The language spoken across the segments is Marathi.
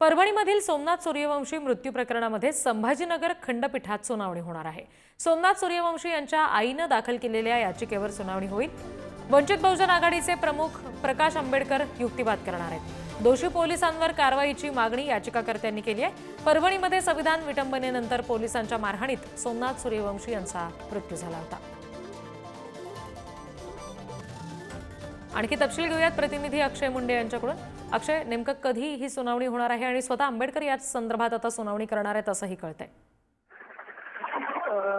परभणीमधील सोमनाथ सूर्यवंशी मृत्यू प्रकरणामध्ये संभाजीनगर खंडपीठात सुनावणी होणार आहे. सोमनाथ सूर्यवंशी यांच्या आईनं दाखल केलेल्या याचिकेवर सुनावणी होईल. वंचित बहुजन आघाडीचे प्रमुख प्रकाश आंबेडकर युक्तिवाद करणार आहेत. दोषी पोलिसांवर कारवाईची मागणी याचिकाकर्त्यांनी केली आहे. परभणीमध्ये संविधान विटंबनेनंतर पोलिसांच्या मारहाणीत सोमनाथ सूर्यवंशी यांचा मृत्यू झाला होता. आणखी तपशील घेऊयात. प्रतिनिधी अक्षय मुंडे यांच्याकडून. अक्षय नेमकं कधी ही सुनावणी होणार आहे आणि स्वतः आंबेडकर याच संदर्भात आता सुनावणी करणार आहेत असंही कळतंय.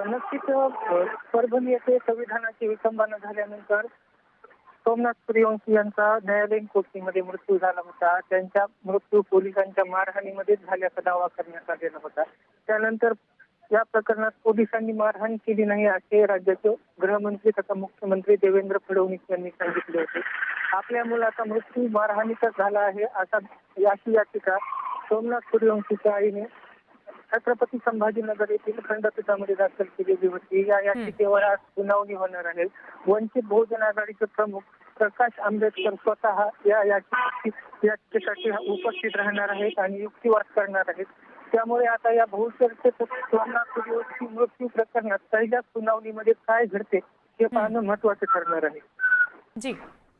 नक्कीच परभणी येथे संविधानाची विसंबना झाल्यानंतर सोमनाथ सूर्यवंशी यांचा न्यायालयीन कोठडीमध्ये मृत्यू झाला होता. त्यांचा मृत्यू पोलिसांच्या मारहाणीमध्येच झाल्याचा दावा करण्यात आलेला होता. त्यानंतर या प्रकरणात पोलिसांनी मारहाण केली नाही असे राज्याचे गृहमंत्री तथा मुख्यमंत्री देवेंद्र फडणवीस यांनी सांगितले होते. आपल्या मुलाचा मृत्यू मारहाणीचा झाला आहे असा याची याचिका सोमनाथ सूर्यवंशीच्या आईने छत्रपती संभाजीनगर येथील खंडपीठामध्ये दाखल केलेली होती. या याचिकेवर आज सुनावणी होणार आहे. वंचित बहुजन आघाडीचे प्रमुख प्रकाश आंबेडकर स्वतः या याचिकेसाठी उपस्थित राहणार आहेत आणि युक्तिवाद करणार आहेत. त्यामुळे आता या बहुचर्चित सोमनाथ मृत्यू प्रकरणात पहिल्या सुनावणीमध्ये काय घडते हे पाहणं महत्वाचं ठरणार आहे. जी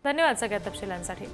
धन्यवाद सगळ्या तपशिलांसाठी.